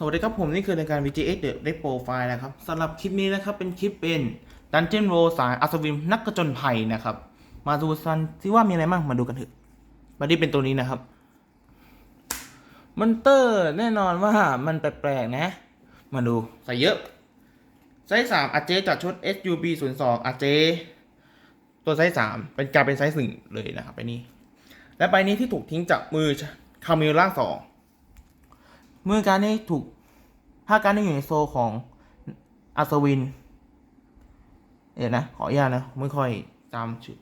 สวัสดีครับผมนี่คือรายการ VGX The Red Profile นะครับสำหรับคลิปนี้นะครับเป็นคลิปเป็น Dungeon r o สายอัศวินนักกระจนภัยนะครับ มาดูซันที่ว่ามีอะไรบ้างมาดูกันเถอะบัดดี้เป็นตัวนี้นะครับมอนเตอร์แน่นอนว่ามันแปลกๆนะ มาดูใส่เยอะไซส์สามอาเจจากชุด SUB 0 2อาเจตัวไซส์สามเป็นกลารเป็นไซส์หนึ่งเลยนะครับไปนี้ และใบนี้ที่ถูกทิ้งจากมือคามิลล่างสอง เมื่อการนี้ถูกถ้าการนี้อยู่ในโซของอัศวิน เดี๋ยวนะ ขออนุญาตนะ ไม่ค่อยจำชื่อ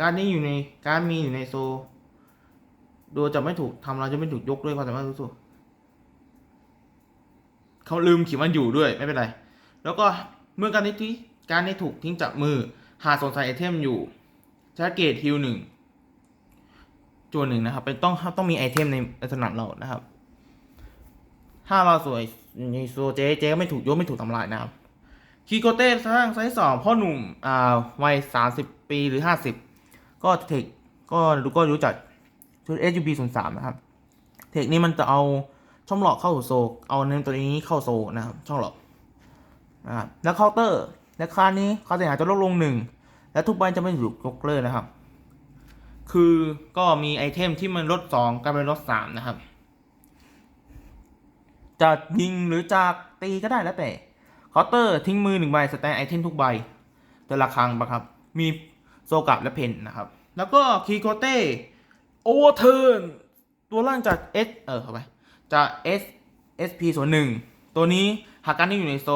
การนี้อยู่ในการมีอยู่ในโซ ดูจะไม่ถูกทำเราจะไม่ถูกยกด้วยความสามารถสู้ๆเขาลืมเขียนมันอยู่ด้วยไม่เป็นไร แล้วก็เมื่อการนี้ที่การนี้ถูกทิ้งจากมือ หาสงสัยไอเทมอยู่ใช้เกตฮิลหนึ่งจวนหนึ่งนะครับ เป็นต้องต้องมีไอเทมในสนามเรานะครับ ถ้าเราสวยในโซเจเจก็ไม่ถูกยกไม่ถูกทำลายนะครับคีโกเต้สร้างไซส์สองพ่อหนุ่มอ่าวัยสามสิบปีหรือห้าสิบก็เทคก็รู้ก็รู้จักชุด SUB 0 3นะครับ เทคนี้มันจะเอาช่องหลอกเข้าโซ เอาเนมตัวนี้เข้าโซนะครับ ช่องหลอกนะครับแล้วเคาน์เตอร์และคานี้ค่าเสียหายจะลดลงหนึ่งและทุกใบจะไม่ถูกยกเลิกนะครับ คือก็มีไอเทมที่มันลดสองกลายเป็นลดสามนะครับ จะยิงหรือจะตีก็ได้แล้วแต่เคาน์เตอร์ทิ้งมือหนึ่งใบสแตนไอเทมทุกใบแต่ละครั้งปะครับ มีโซกับและเพนนะครับ แล้วก็คีโกเต้โอเวอร์เทิร์นตัวล่างจาก S เออเข้าไปจาก S SP ส่วนหนึ่งตัวนี้หากการนี้อยู่ในโซ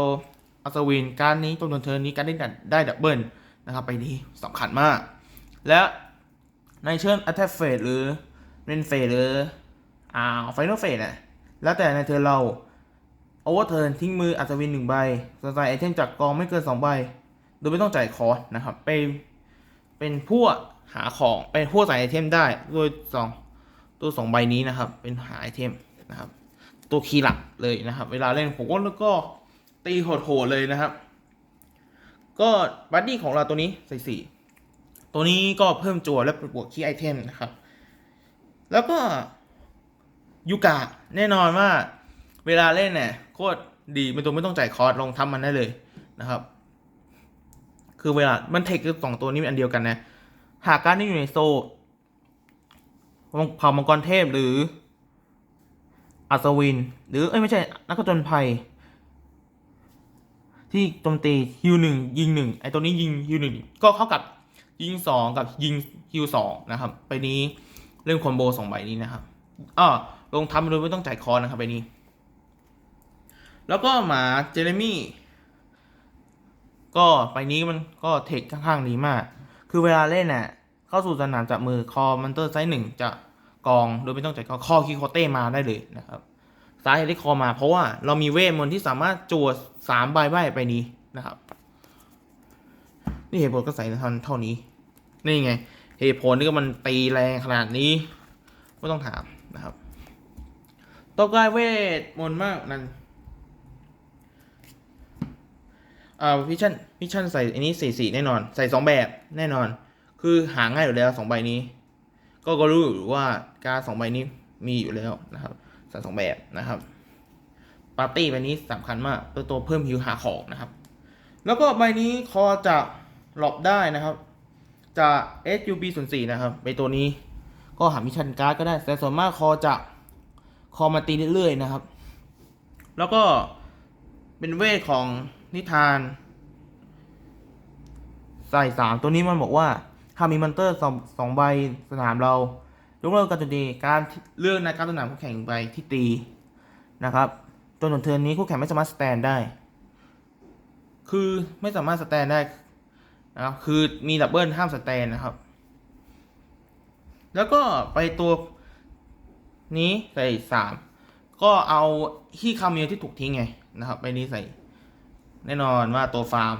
อัศวินการนี้ตัวเทิร์นนี้การได้ได้ดับเบิลนะครับไปนี้สำคัญมาก และในเชิญอัตเฟสหรือเรนเฟสหรืออ่าไฟนอลเฟสน่ะ แล้วแต่ในเธอเราโอเวอร์เทิร์นทิ้งมืออัศวินหนึ่งใบสนใจไอเทมจากกองไม่เกินสองใบ โดยไม่ต้องจ่ายคอร์สนะครับ ไปเป็นพวกหาของเป็นพวกใส่ไอเทมได้โดยสองตัวสองใบนี้นะครับ เป็นหาไอเทมนะครับ ตัวคีย์หลักเลยนะครับ เวลาเล่นผมก็แล้วก็ตีโหดๆเลยนะครับ ก็บัดดี้ของเราตัวนี้ใส่สี่ตัวนี้ก็เพิ่มจัวและบวกคีย์ไอเทมนะครับ แล้วก็ ยูกะแน่นอนว่าเวลาเล่นเนี่ยโคตรดีไม่ต้องไม่ต้องจ่ายคอร์สลองทำมันได้เลยนะครับ คือเวลามันเทคคือสองตัวนี้เป็นอันเดียวกันนะหากการที่อยู่ในโซเผ่ามังกรเทพหรืออัศวิน หรือเอ้ยไม่ใช่นักจญภัย ที่โจมตีฮิวหนึ่งยิงหนึ่งไอตัวนี้ยิงฮิวหนึ่งก็เข้ากับยิงสองกับยิงฮิวสองนะครับ ไปนี้เล่นคอมโบสองใบนี้นะครับอ่า ลงทำโดยไม่ต้องจ่ายคอนะครับไปนี้ แล้วก็หมาเจเรมี่ก็ไปนี้มันก็เทคค่อนข้างดีมาก คือเวลาเล่นน่ะเข้าสู่สนามจับมือคอมันเตอร์ไซส์หนึ่งจะกองโดยไม่ต้องจ่ายคอคอคีโคเต้มาได้เลยนะครับสาเหตุที่คอมาเพราะว่าเรามีเวทมนต์ที่สามารถจวดสามใบใบไปนี้นะครับ นี่เหตุผลก็ใส่ทันเท่านี้ นี่ไง เหตุผลที่ก็มันตีแรงขนาดนี้ ไม่ต้องถามนะครับ ต้องการเวทมนต์มากนั่นอ่าพิชั่นพิชั่นใส่อันนี้สี่สี่แน่นอน ใส่สองแบบแน่นอน คือหาง่ายอยู่แล้วสองใบนี้ ก็ก็รู้อยู่ว่าการสองใบนี้มีอยู่แล้วนะครับใส่สองแบบนะครับปาร์ตี้ใบนี้สำคัญมากตัวตัวเพิ่มฮิวหาของนะครับ แล้วก็ใบนี้คอจะหลบได้นะครับจาก SUB 0 4นะครับใบตัวนี้ก็หามิชชั่นการ์ดก็ได้แต่ส่วนมากคอจะ คอมาตีเรื่อยๆนะครับ แล้วก็เป็นเวทของนิทาน ใส่สามตัวนี้มันบอกว่า ถ้ามีมอนเตอร์สองสองใบสนามเรายกเลิกการโจมตีการเลือกในการสนามคู่แข่งใบที่ตีนะครับจนถึงเทิร์นนี้คู่แข่งไม่สามารถสแตนได้ คือไม่สามารถสแตนได้นะครับคือมีดับเบิลห้ามสแตนนะครับ แล้วก็ไปตัว นี้ใส่สามก็เอาที่คาเมลที่ถูกทิ้งไงนะครับไปนี้ใส่ แน่นอนว่าตัวฟาร์ม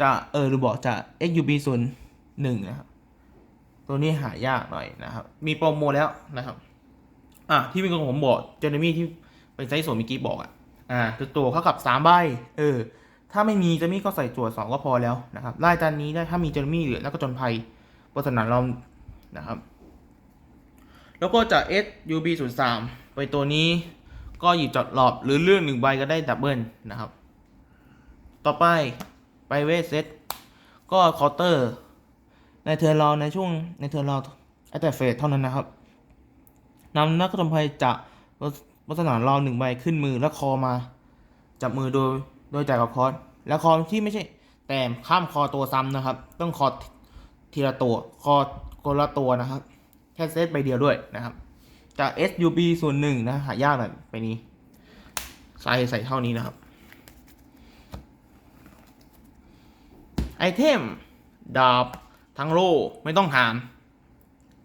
จะเออรือบอกจะ XUB 0 1นะครับ ตัวนี้หายากหน่อยนะครับ มีโปรโมแล้วนะครับ อะที่มีคนผมบอกเจนมี่ที่เป็นไซส์ส่วนเมื่อกี้บอกอะอ่าตัวตัวเขากับสามใบเออ ถ้าไม่มีเจนมี่ก็ใส่จั่วสองก็พอแล้วนะครับไล่จานนี้ได้ถ้ามีเจนมี่เหลือแล้วก็จนภัยบนสนามเรานะครับ แล้วก็จาก SUB 0 3ไปตัวนี้ก็หยิบจอดหลอบหรือเลื่อนหนึ่งใบก็ได้ดับเบิลนะครับ ต่อไปไปเวทเซตก็คาน์เตอร์ ในเทอร์เราในช่วงในเทอร์เราไอแต่เฟสเท่านั้นนะครับนำนักกระทำภัยจากวัสนาราหนึ่งใบขึ้นมือแล้วคอมา จับมือโดยโดยจ่ายกับคอร์สแล้วคอที่ไม่ใช่ แต้มข้ามคอตัวซ้ำนะครับ ต้องคอทีละตัว คอคนละตัวนะครับ ค่เซตใบเดียวด้วยนะครับ จาก SUB ส่วนหนึ่งนะหายากหน่อยไปนี้ ใส่ใส่เท่านี้นะครับ ไอเทม ดาบ ทั้งโล่ไม่ต้องหาม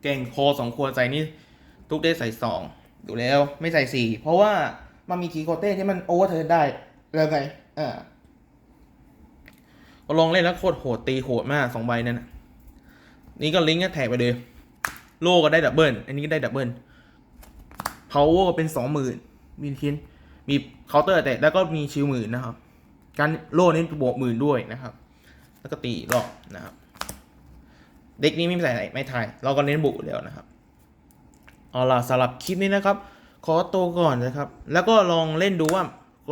เก่งพอสองควรใส่นี่ทุกได้ใส่สองดูแล้วไม่ใส่สี่เพราะว่ามันมีคีโคเต้ที่มันโอเวอร์เทิร์นได้แล้วไงอ่าก็ลองเล่นแล้วโคตรโหดตีโหดมากสองใบนั่นนะนี่ก็ลิงก์ก็แท็กไปเลย โล่ก็ได้ดับเบิลอันนี้ก็ได้ดับเบิล power เป็นสองหมื่นมีคินมีเคาน์เตอร์แต่แล้วก็มีชิวหมื่นนะครับ การโล่นี้บวกหมื่นด้วยนะครับ แล้วก็ตีรอบนะครับ เด็กนี้ไม่ใส่ไหนไม่ทาย เราก็เน้นบุกแล้วนะครับเอาล่ะสำหรับคลิปนี้นะครับ ขอตัวก่อนนะครับ แล้วก็ลองเล่นดูว่า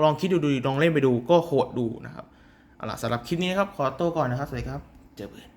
ลองคิดดูดูลองเล่นไปดูก็โหดดูนะครับเอาล่ะสำหรับคลิปนี้นะครับ ขอตัวก่อนนะครับสวัสดีครับ เจอเพื่อน